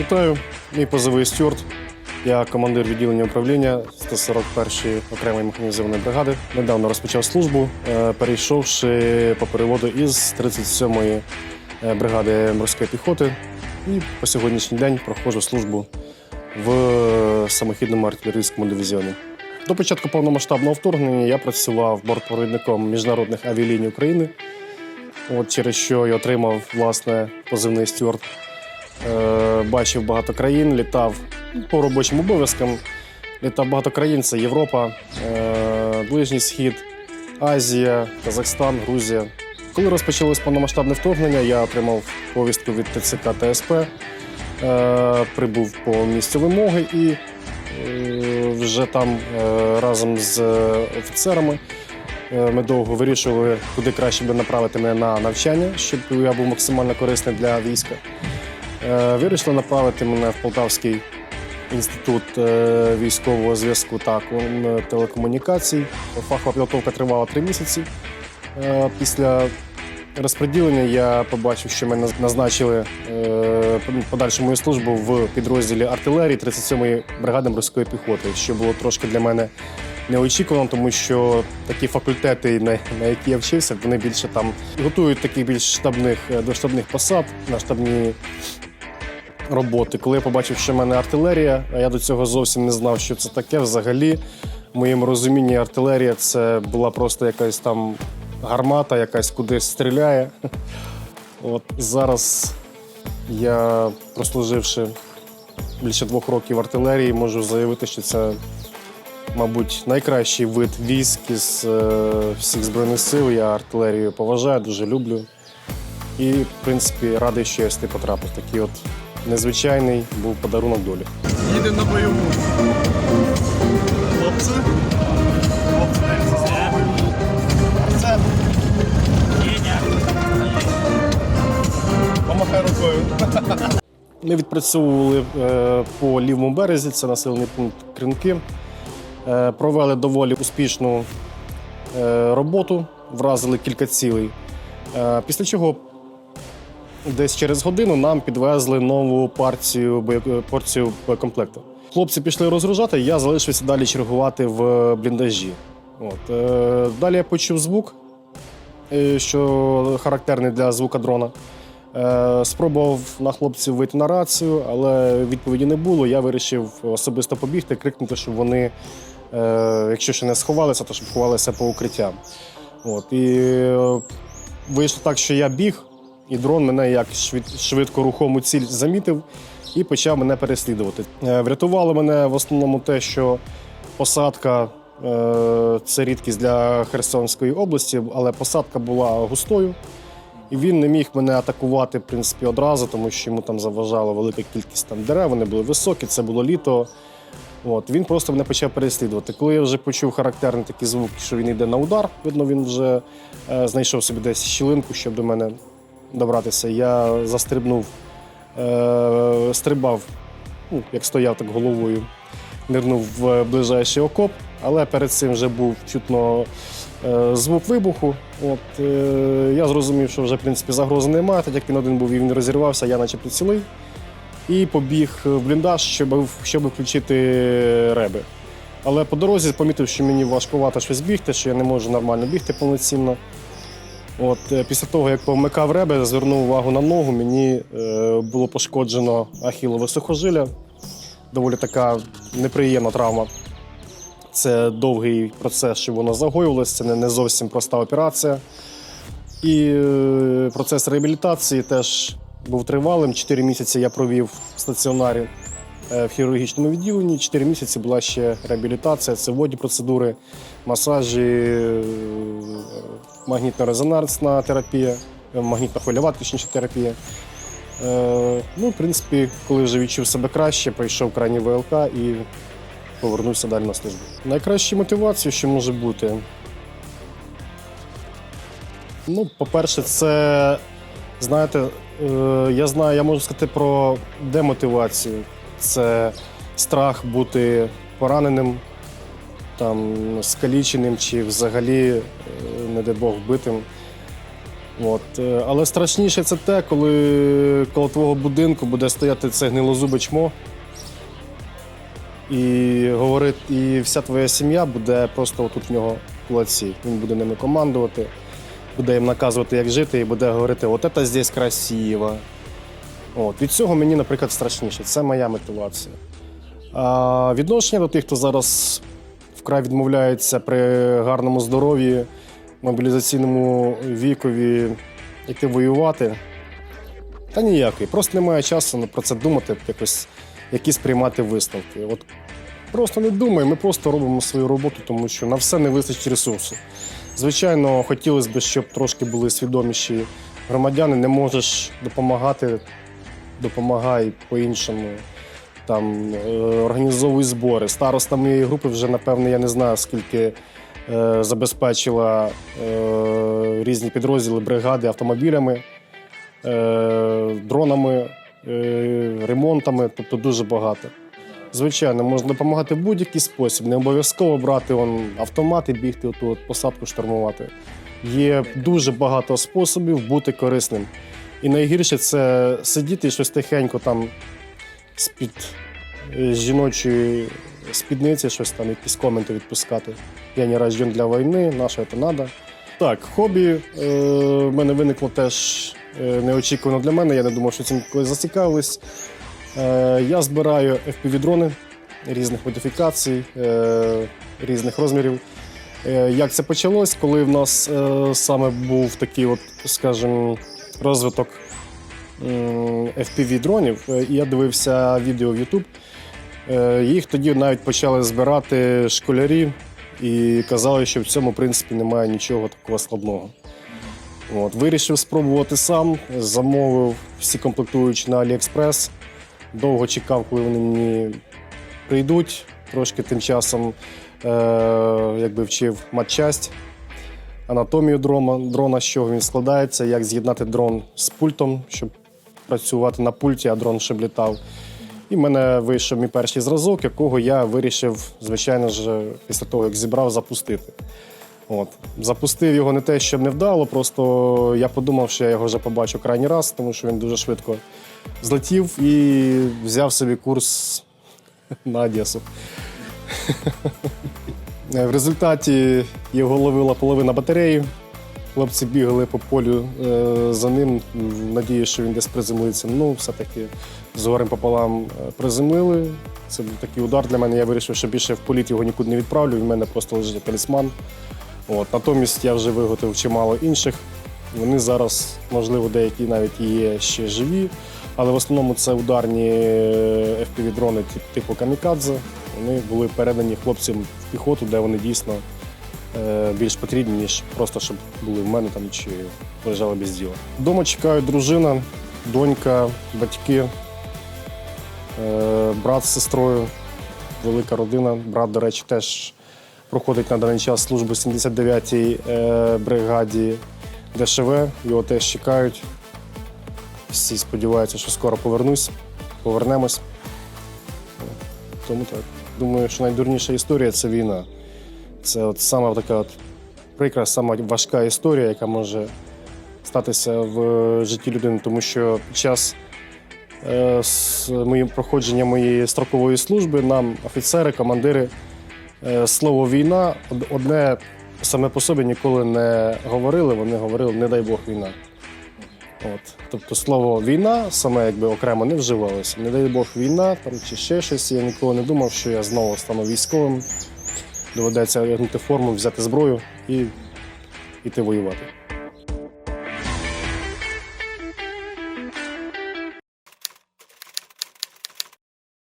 Вітаю, мій позивний Стюарт. Я командир відділення управління 141-ї окремої механізованої бригади. Недавно розпочав службу, е, перейшовши по переводу із 37-ї е, бригади морської піхоти. І по сьогоднішній день проходжу службу в самохідному артилерійському дивізіоні. До початку повномасштабного вторгнення я працював бортпровідником міжнародних авіаліній України, от через що і отримав власне позивний Стюарт. Е, бачив багато країн, літав по робочим обов'язкам. Літав багато країн: це Європа, е, Ближній Схід, Азія, Казахстан, Грузія. Коли розпочалось повномасштабне вторгнення, я отримав повістку від ТЦК та СП, е, прибув по місцю вимоги і вже там разом з офіцерами ми довго вирішували, куди краще би направити мене на навчання, щоб я був максимально корисний для війська. Е, Вирішили направити мене в Полтавський інститут е, військового зв'язку та телекомунікацій. Фахова підготовка тривала три місяці. Е, Після розподілення я побачив, що мене назначили подальшу мою службу в підрозділі артилерії 37-ї бригади морської піхоти, що було трошки для мене неочікувано, тому що такі факультети, на, які я вчився, вони більше там готують таких більш штабних до штабних посад на штабні роботи. Коли я побачив, що в мене артилерія, а я до цього зовсім не знав, що це таке. Взагалі, в моєму розумінні артилерія це була просто якась там гармата, якась кудись стріляє. От зараз я, прослуживши більше двох років в артилерії, можу заявити, що це, мабуть, найкращий вид військ із е, всіх збройних сил. Я артилерію поважаю, дуже люблю. І, в принципі, радий, що я сюди потрапив. Такий от незвичайний був подарунок долі. Їдемо на бойову. Хлопці. Хлопці. Це. Помахай рукою. Ми відпрацьовували е, по лівому березі, це населений пункт Кринки. Е, Провели доволі успішну е, роботу, вразили кілька цілей. Після чого десь через годину нам підвезли нову партію, боє- порцію боєкомплекту. Хлопці пішли розгружати, я залишився далі чергувати в бліндажі. От. е, Далі я почув звук, е, що характерний для звука дрона. Е, Спробував на хлопців вийти на рацію, але відповіді не було. Я вирішив особисто побігти, крикнути, щоб вони, е, якщо ще не сховалися, то щоб ховалися по укриттям. От. І е, вийшло так, що я біг, і дрон мене як швидко рухому ціль замітив і почав мене переслідувати. Е, Врятувало мене в основному те, що посадка е, це рідкість для Херсонської області, але посадка була густою. І він не міг мене атакувати в принципі одразу, тому що йому там заважала велика кількість там дерев, вони були високі, це було літо. От, він просто мене почав переслідувати. Коли я вже почув характерний такий звук, що він йде на удар, видно, він вже е, знайшов собі десь щілинку, щоб до мене добратися. Я застрибнув, е, стрибав, ну, як стояв так головою, нирнув в ближайший окоп, але перед цим вже був чутно е, звук вибуху. От, е, я зрозумів, що вже в принципі загрози немає, так як він один був і він розірвався, я наче прицілив. І побіг в бліндаж, щоб, щоб включити реби. Але по дорозі помітив, що мені важкувато щось бігти, що я не можу нормально бігти повноцінно. От, е, після того, як повмикав реби, звернув увагу на ногу, мені е, було пошкоджено ахілове сухожилля. Доволі така неприємна травма. Це довгий процес, щоб воно загоювалося, це не, не зовсім проста операція. І е, процес реабілітації теж був тривалим. Чотири місяці я провів в стаціонарі е, в хірургічному відділенні. Чотири місяці була ще реабілітація, це водні процедури, масажі, е, магнітно-резонансна терапія, е, магнітно-хвильова точніше терапія. Е, Ну, в принципі, коли вже відчув себе краще, пройшов крайній ВЛК і повернувся далі на службу. Найкраща мотивація, що може бути. Ну, по-перше, це, знаєте, е, я знаю, я можу сказати про демотивацію. Це страх бути пораненим, там, скаліченим чи взагалі, е, не дай Бог, вбитим. От. е, Але страшніше це те, коли коло твого будинку буде стояти це гнилозубе чмо. І говорить, і вся твоя сім'я буде просто отут в нього в кулаці. Він буде ними командувати, буде їм наказувати, як жити, і буде говорити, от це здесь красиво. От. Від цього мені, наприклад, страшніше. Це моя мотивація. А відношення до тих, хто зараз вкрай відмовляється при гарному здоров'ї, мобілізаційному вікові йти воювати. Та ніякий. Просто немає часу про це думати, якось якісь приймати висновки. От просто не думай, ми просто робимо свою роботу, тому що на все не вистачить ресурсу. Звичайно, хотілося б, щоб трошки були свідоміші громадяни, не можеш допомагати, допомагай по-іншому. Там е, організовуй збори. Староста моєї групи вже, напевне, я не знаю, скільки е, забезпечила е, різні підрозділи бригади автомобілями, е, дронами, е, ремонтами, тобто дуже багато. Звичайно, можна допомагати в будь-який спосіб. Не обов'язково брати он, автомат і бігти оту от посадку штурмувати. Є дуже багато способів бути корисним. І найгірше це сидіти і щось тихенько там з-під жіночої спідниці, щось там, якісь коменти відпускати. Я не рожден для війни, наше це надо. Так, хобі е, в мене виникло теж е, неочікувано для мене. Я не думав, що цим колись зацікавились. Е, я збираю FPV-дрони різних модифікацій, е, різних розмірів. Е, як це почалось, коли в нас е, саме був такий, от, скажімо, розвиток FPV-дронів, е, я дивився відео в YouTube. Е, Їх тоді навіть почали збирати школярі і казали, що в цьому принципі немає нічого такого складного. От, вирішив спробувати сам, замовив всі комплектуючі на AliExpress. Довго чекав, коли вони мені прийдуть. Трошки тим часом е, якби вчив матчасть, анатомію дрона, дрона, з чого він складається, як з'єднати дрон з пультом, щоб працювати на пульті, а дрон щоб літав. І в мене вийшов мій перший зразок, якого я вирішив, звичайно ж, після того, як зібрав, запустити. От. Запустив його не те, щоб не вдало, просто я подумав, що я його вже побачу крайній раз, тому що він дуже швидко злетів і взяв собі курс на Одесу. В результаті його ловила половина батареї. Хлопці бігали по полю е, за ним. в Надії, що він десь приземлиться. Ну, все-таки з горем пополам е, приземлили. Це був такий удар для мене. Я вирішив, що більше в політ його нікуди не відправлю. В мене просто лежить талісман. От. Натомість я вже виготовив чимало інших. Вони зараз, можливо, деякі навіть є ще живі, але в основному це ударні FPV-дрони типу камікадзе. Вони були передані хлопцям в піхоту, де вони дійсно е, більш потрібні, ніж просто щоб були в мене там чи лежали без діла. Дома чекають дружина, донька, батьки, е, брат з сестрою, велика родина. Брат, до речі, теж проходить на даний час службу 79-й е, бригаді ДШВ. Його теж чекають. Всі сподіваються, що скоро повернусь, повернемось. Тому так. Думаю, що найдурніша історія це війна. Це от сама така от прикра, сама важка історія, яка може статися в житті людини, тому що під час е, з моїм проходження моєї строкової служби нам офіцери, командири, е, слово війна одне саме по собі ніколи не говорили. Вони говорили, не дай Бог війна. От. Тобто слово війна саме якби окремо не вживалося. Не дай Бог війна там, чи ще щось. Я ніколи не думав, що я знову стану військовим. Доведеться одягнути форму, взяти зброю і йти воювати.